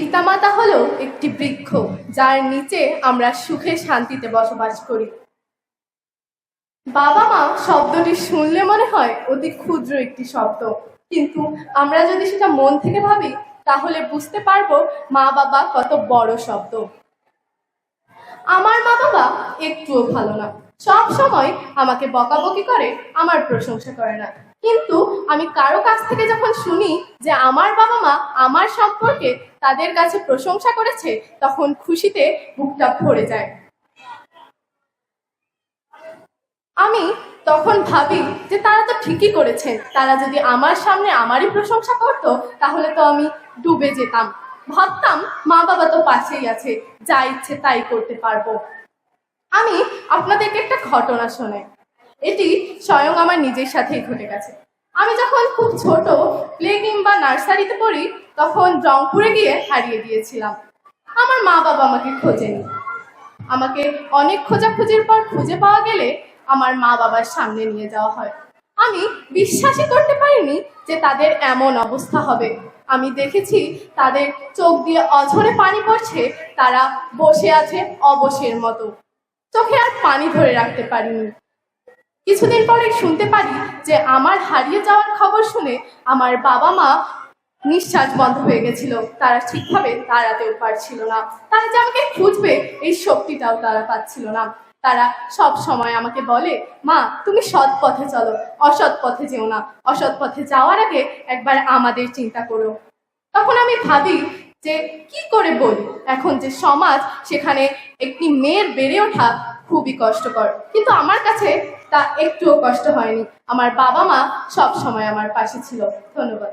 পিতামাতা হলো একটি বৃক্ষ, যার নিচে আমরা সুখে শান্তিতে বসবাস করি। বাবা মা শব্দটি শুনলে মনে হয় অতি ক্ষুদ্র একটি শব্দ, কিন্তু আমরা যদি সেটা মন থেকে ভাবি, তাহলে বুঝতে পারব মা বাবা কত বড় শব্দ। আমার মা বাবা একটুও ভালো না। সব সময় আমাকে বকাবকি করে, আমার প্রশংসা করে না। কিন্তু আমি কারও কাছ থেকে যখন শুনি যে আমার বাবা মা আমার সম্পর্কে তাদের কাছে প্রশংসা করেছে, তখন খুশিতে বুকটা ভরে যায়। আমি তখন ভাবি যে তারা তো ঠিকই করেছেন তারা যদি আমার সামনে আমারই প্রশংসা করত, তাহলে তো আমি ডুবে যেতাম। ভাবতাম মা বাবা তো পাশেই আছে, যা ইচ্ছে তাই করতে পারব। আমি আপনাদেরকে একটা ঘটনা শোনাই। এটি স্বয়ং আমার নিজের সাথেই ঘটে গেছে। আমি যখন খুব ছোট, প্লে কিংবা নার্সারিতে পড়ি, তখন রংপুরে গিয়ে হারিয়ে গিয়েছিলাম। আমার মা বাবা আমাকে খোঁজেনি। আমাকে অনেক খোঁজাখুঁজির পর খুঁজে পাওয়া গেলে আমার মা বাবার সামনে নিয়ে যাওয়া হয়। আমি বিশ্বাসই করতে পারিনি যে তাদের এমন অবস্থা হবে। আমি দেখেছি তাদের চোখ দিয়ে অঝরে পানি পড়ছে, তারা বসে আছে অবশের মতো। চোখে আর পানি ধরে রাখতে পারিনি। কিছুদিন পরে শুনতে পারি যে আমার হারিয়ে যাওয়ার খবর শুনে আমার বাবা মা নিঃশ্বাস বন্ধ হয়ে গেছিল। তারা ঠিকভাবে দাঁড়াতেও পারছিল না। তারা যে আমাকে খুঁজবে, এই শক্তিটাও তারা পাচ্ছিল না। তারা সব সময় আমাকে বলে, মা, তুমি সৎ পথে চলো, অসৎ পথে যেও না। অসৎ পথে যাওয়ার আগে একবার আমাদের চিন্তা করো। তখন আমি ভাবি যে কি করে বলি এখন যে সমাজ সেখানে একটি মেয়ের বেড়ে ওঠা খুবই কষ্টকর। কিন্তু আমার কাছে তা একটুও কষ্ট হয়নি। আমার বাবা মা সব সময় আমার পাশে ছিল। ধন্যবাদ।